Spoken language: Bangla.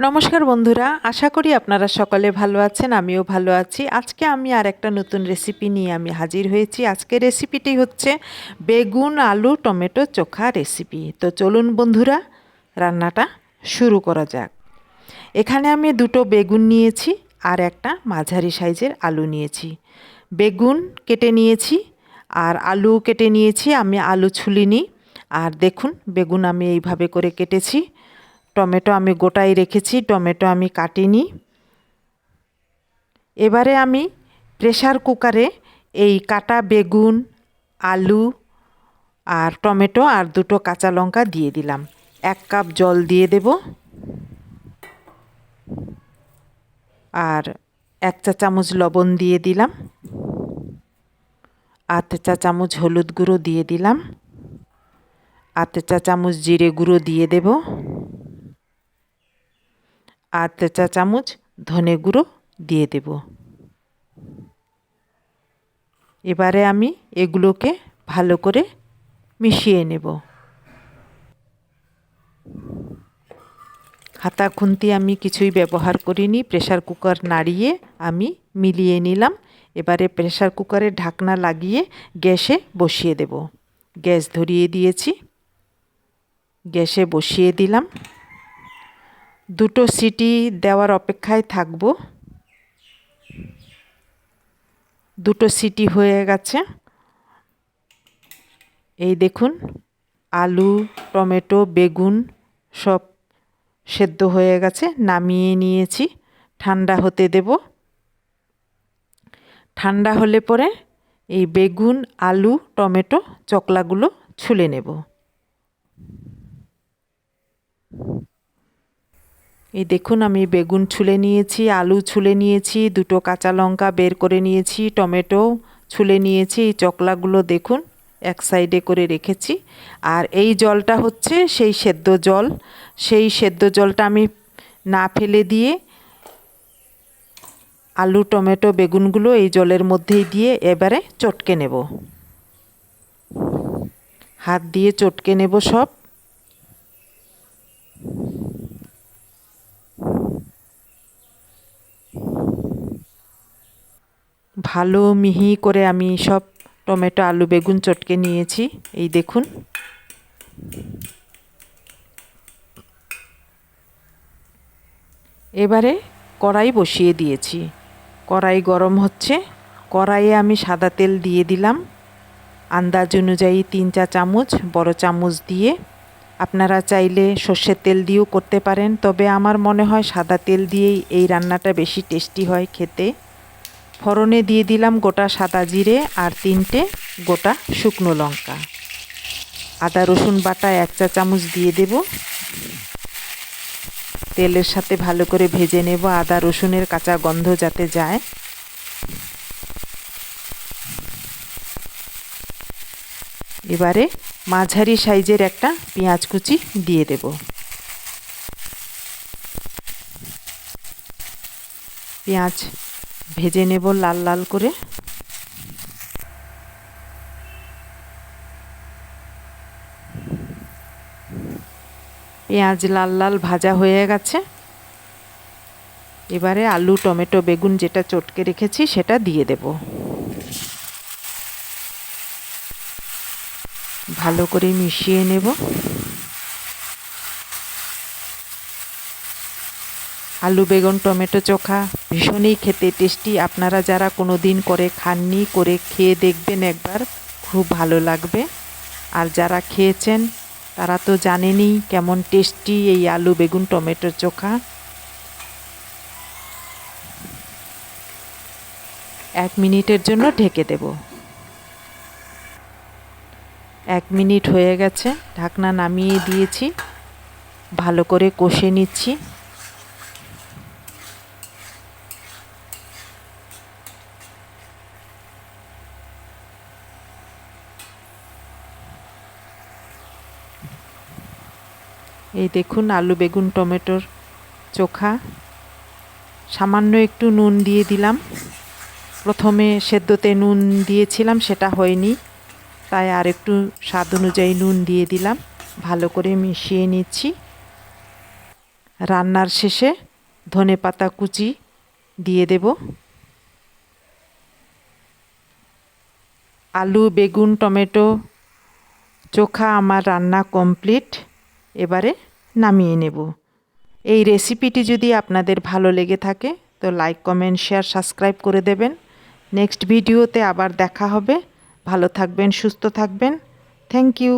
নমস্কার বন্ধুরা, আশা করি আপনারা সকলে ভালো আছেন, আমিও ভালো আছি। আজকে আমি আর একটা নতুন রেসিপি নিয়ে আমি হাজির হয়েছি। আজকে রেসিপিটি হচ্ছে বেগুন, আলু, টমেটো, চোখা রেসিপি তো চলুন বন্ধুরা, রান্নাটা শুরু করা যাক। এখানে আমি দুটো বেগুন নিয়েছি আর একটা মাঝারি সাইজের আলু নিয়েছি। বেগুন কেটে নিয়েছি আর আলু কেটে নিয়েছি। আমি আলু ছুলিনি। আর দেখুন, বেগুন আমি এইভাবে করে কেটেছি। টমেটো আমি গোটাই রেখেছি, টমেটো আমি কাটিনি। এবারে আমি প্রেশার কুকারে এই কাটা বেগুন, আলু আর টমেটো আর দুটো কাঁচা লঙ্কা দিয়ে দিলাম। এক কাপ জল দিয়ে দেব। আর এক চা চামচ লবণ দিয়ে দিলাম। আধ চা চামচ হলুদ গুঁড়ো দিয়ে দিলাম। আধ চা চামচ জিরে গুঁড়ো দিয়ে দেবো। আধ চা চামচ ধনে গুঁড়ো দিয়ে দেব। এবারে আমি এগুলোকে ভালো করে মিশিয়ে নেব। হাতা খুন্তি আমি কিছুই ব্যবহার করিনি প্রেশার কুকার নাড়িয়ে আমি মিলিয়ে নিলাম। এবারে প্রেশার কুকারে ঢাকনা লাগিয়ে গ্যাসে বসিয়ে দেব। গ্যাস ধরিয়ে দিয়েছি। গ্যাসে বসিয়ে দিলাম। দুটো সিটি দেওয়ার অপেক্ষায় থাকব। দুটো সিটি হয়ে গেছে। এই দেখুন, আলু, টমেটো, বেগুন সব সেদ্ধ হয়ে গেছে, নামিয়ে নিয়েছি। ঠান্ডা হতে দেব। ঠান্ডা হলে পরে এই বেগুন, আলু, টমেটো চকলাগুলো ছুলে নেব। এই দেখুন, আমি বেগুন ছুলে নিয়েছি, আলু ছুলে নিয়েছি, দুটো কাঁচা লঙ্কা বের করে নিয়েছি, টমেটো ছুলে নিয়েছি, এই চকলাগুলো দেখুন, এক সাইডে করে রেখেছি। আর এই জলটা হচ্ছে সেই সেদ্ধ জল। সেই সেদ্ধ জলটা আমি না ফেলে দিয়ে আলু, টমেটো, বেগুনগুলো এই জলের মধ্যেই দিয়ে এবারে চটকে নেব। হাত দিয়ে চটকে নেব সব। ভালো মিহি করে আমি সব টমেটো, আলু, বেগুন চটকে নিয়েছি। এই দেখুন। এবারে কড়াই বসিয়ে দিয়েছি। কড়াই গরম হচ্ছে। কড়াইয়ে আমি সাদা তেল দিয়ে দিলাম। আন্দাজ অনুযায়ী তিন চা চামচ, বড় চামচ দিয়ে। আপনারা চাইলে সর্ষের তেল দিয়েও করতে পারেন, তবে আমার মনে হয় সাদা তেল দিয়েই এই রান্নাটা বেশি টেস্টি হয় খেতে। ফোড়নে দিয়ে দিলাম গোটা সাদা জিরে আর তিনটে গোটা শুকনো লঙ্কা। আদা, রসুন বাটা এক চা চামচ দিয়ে দেব। তেলের সাথে ভালো করে ভেজে নেব। আদা, রসুনের কাঁচা গন্ধ যাতে যায়। এবারে মাঝারি সাইজের একটা পেঁয়াজ কুচি দিয়ে দেব। পেঁয়াজ ভেজে নেব লাল লাল করে। পেঁয়াজ লাল লাল ভাজা হয়ে গেছে। এবারে আলু, টমেটো, বেগুন যেটা চটকে রেখেছি সেটা দিয়ে দেব। ভালো করে মিশিয়ে নেব। আলু, বেগুন, টমেটো চোখা ভীষণই খেতে টেস্টি। আপনারা যারা কোনো দিন করে খাননি, করে খেয়ে দেখবেন একবার, খুব ভালো লাগবে। আর যারা খেয়েছেন, তারা তো জানেনই কেমন টেস্টি এই আলু, বেগুন, টমেটো চোখা। এক মিনিটের জন্য ঢেকে দেব। এক মিনিট হয়ে গেছে, ঢাকনা নামিয়ে দিয়েছি। ভালো করে কষে নিচ্ছি। এই দেখুন আলু বেগুন, টমেটোর চোখা। সামান্য একটু নুন দিয়ে দিলাম। প্রথমে সেদ্ধতে নুন দিয়েছিলাম, সেটা হয়নি। তাই আর একটু স্বাদ অনুযায়ী নুন দিয়ে দিলাম। ভালো করে মিশিয়ে নিচ্ছি। রান্নার শেষে ধনে পাতা কুচি দিয়ে দেব। আলু, বেগুন, টমেটো, চোখা আমার রান্না কমপ্লিট। এবারে নামিয়ে নেব। এই রেসিপিটি যদি আপনাদের ভালো লেগে থাকে, তো লাইক কমেন্ট শেয়ার সাবস্ক্রাইব করে দেবেন। নেক্সট ভিডিওতে আবার দেখা হবে। ভালো থাকবেন, সুস্থ থাকবেন। Thank you